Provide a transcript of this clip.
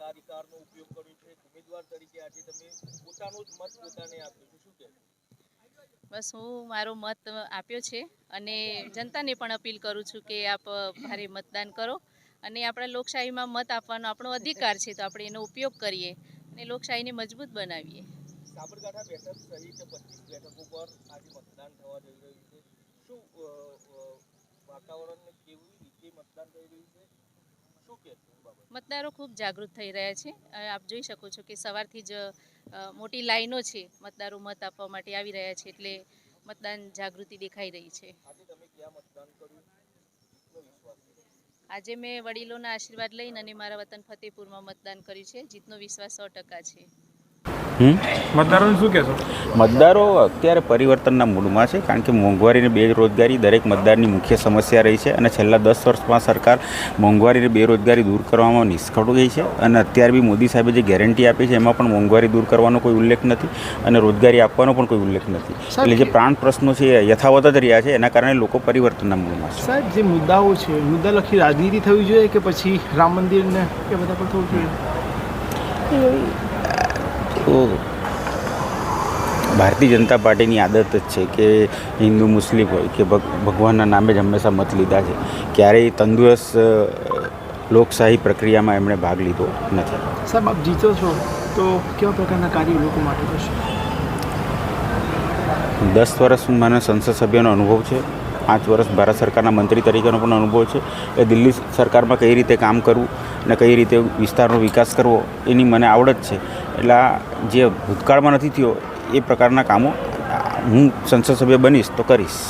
મતાધિકારનો ઉપયોગ કર્યો છે. ઉમેદવાર તરીકે આજે તમે પોતાનો જ મત પોતાને આપ્યો છે. શું કહેશો? બસ હું મારો મત આપ્યો છે અને જનતાને પણ અપીલ કરું છું કે આપ ભારે મતદાન કરો અને આપણા લોકશાહીમાં મત આપવાનો આપણો અધિકાર છે તો આપણે એનો ઉપયોગ કરીએ અને લોકશાહીને મજબૂત બનાવીએ. સાબરકાંઠા બેઠક સહિત પચીસ બેઠકો પર આજે મતદાન થવા જઈ રહ્યું છે. શું વાતાવરણ કેવી રીતે મતદાન થઈ રહ્યું છે? મતદારો ખૂબ જાગૃત થઈ રહ્યા છે. આપ જોઈ શકો છો કે સવારથી જ મોટી લાઈનો છે મતદારો મત આપવા માટે આવી રહ્યા છે એટલે મતદાન જાગૃતિ દેખાઈ રહી છે. આજે મેં વડીલોના આશીર્વાદ લઈને અને મારા વતન ફતેપુરમાં મતદાન કર્યું છે. જીતનો વિશ્વાસ સો ટકા છે. મતદારોને શું કહેશો? મતદારો અત્યારે પરિવર્તનના મૂડમાં છે કારણ કે મોંઘવારી અને બેરોજગારી દરેક મતદારની મુખ્ય સમસ્યા રહી છે અને છેલ્લા દસ વર્ષમાં સરકાર મોંઘવારી અને બેરોજગારી દૂર કરવામાં નિષ્ફળ ગઈ છે અને અત્યારે બી મોદી સાહેબે જે ગેરંટી આપી છે એમાં પણ મોંઘવારી દૂર કરવાનો કોઈ ઉલ્લેખ નથી અને રોજગારી આપવાનો પણ કોઈ ઉલ્લેખ નથી. એટલે જે પ્રાણ પ્રશ્નો છે એ યથાવત જ રહ્યા છે એના કારણે લોકો પરિવર્તનના મૂળમાં છે. સાહેબ જે મુદ્દાઓ છે મુદ્દાલક્ષી રાજનીતિ થવી જોઈએ કે પછી રામ મંદિરને એ બધા પર થવું જોઈએ તો ભારતીય જનતા પાર્ટીની આદત જ છે કે હિન્દુ મુસ્લિમ હોય કે ભગ- ભગવાનના નામે જ હંમેશા મત લીધા છે. ક્યારેય તંદુરસ્ત લોકશાહી પ્રક્રિયામાં એમણે ભાગ લીધો નથી. સાહેબ આપ જીતો છો તો કેવા પ્રકારના કાર્યો લોકો માટે થશે? દસ વર્ષ મને સંસદ સભ્યનો અનુભવ છે. પાંચ વર્ષ ભારત સરકારના મંત્રી તરીકેનો પણ અનુભવ છે. એ દિલ્હી સરકારમાં કઈ રીતે કામ કરવું અને કઈ રીતે વિસ્તારનો વિકાસ કરવો એની મને આવડત છે. એટલે જે ભૂતકાળમાં નથી થયો એ પ્રકારના કામો હું સંસદ સભ્ય બનીશ તો કરીશ.